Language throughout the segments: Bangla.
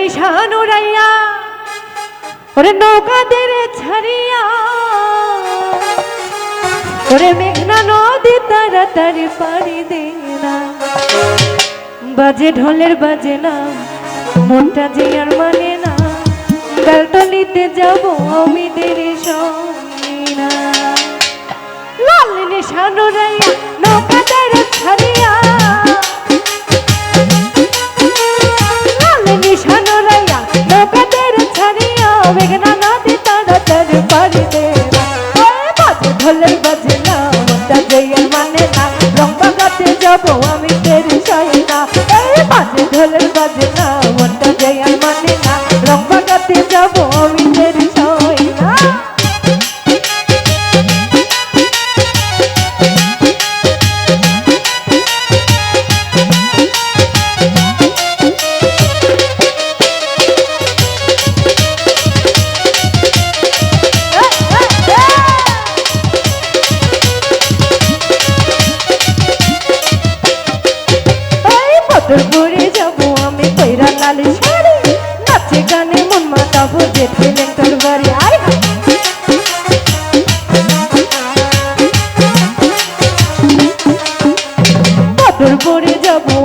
নিশান উড়াইয়া ওরে নৌকাদের ছাড়িয়া, ওরে মেঘনা নদী তাড়াতাড়ি পাড়ি দে বাজে ঢোলের বাজে না, মনটা যে আর মানে না ডালটলিতে যাব আমি দেরি সঙ্গে না। লাল নিশান উড়াইয়া নৌকাদের ছাড়িয়া যাব আমি তেরি চাই না এই বাজে ঢোলের বাজে না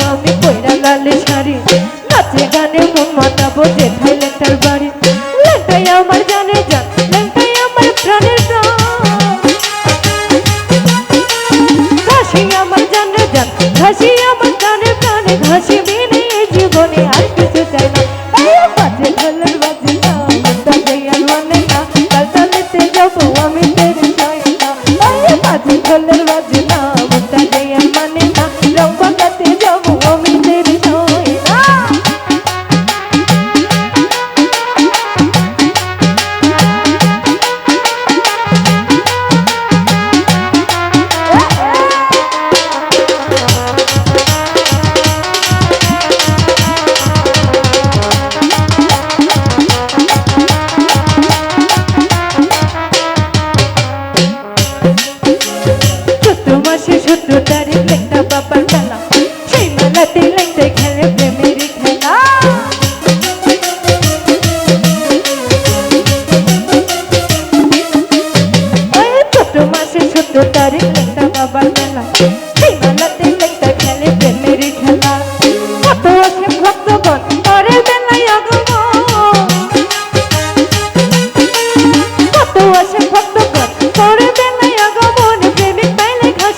আমি কইরা লাল শাড়ি নাচে গানে মন মাতাবো যেথায় লেটার বাড়ি। লেটাই আমার জানে যান লেটাই আমার প্রাণের ঘাসি আমার জানে যান ঘাসি আমার প্রাণে প্রাণে, ঘাসি মেনে জীবনে আর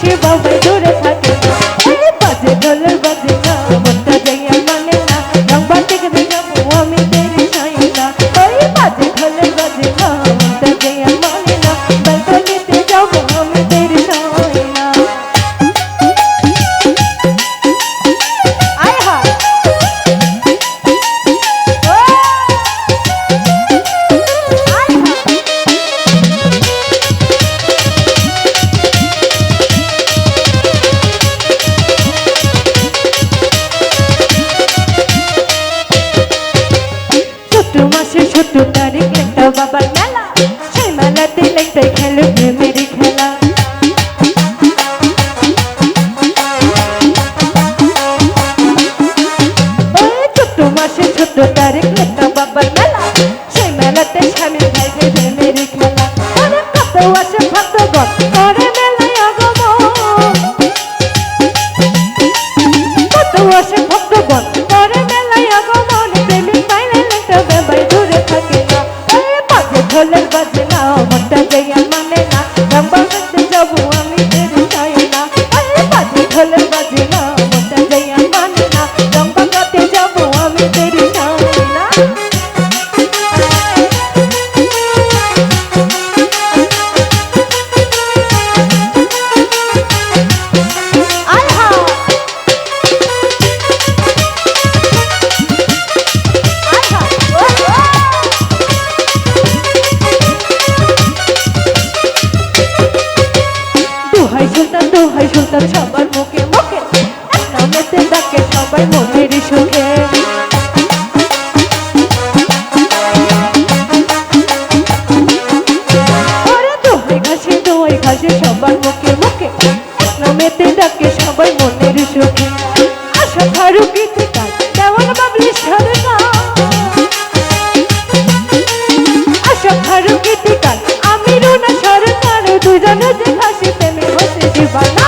থাকে বাবাই দূরে থাকে। বাজে ঢোলের বাজে। খালি ভাইকে বছর সবার মুখে মুখে নামেতে ডাকে সবাই মনের সুখে। সবার মুখে মুখে নামেতে ডাকে সবাই মনের সুখে। আশা ফারুকি দেওয়ান বাবলি সরকার আশা ফারুকি আমি রুনা সরকার দুজনে যে হাসি প্রেমে বসে দিবানা।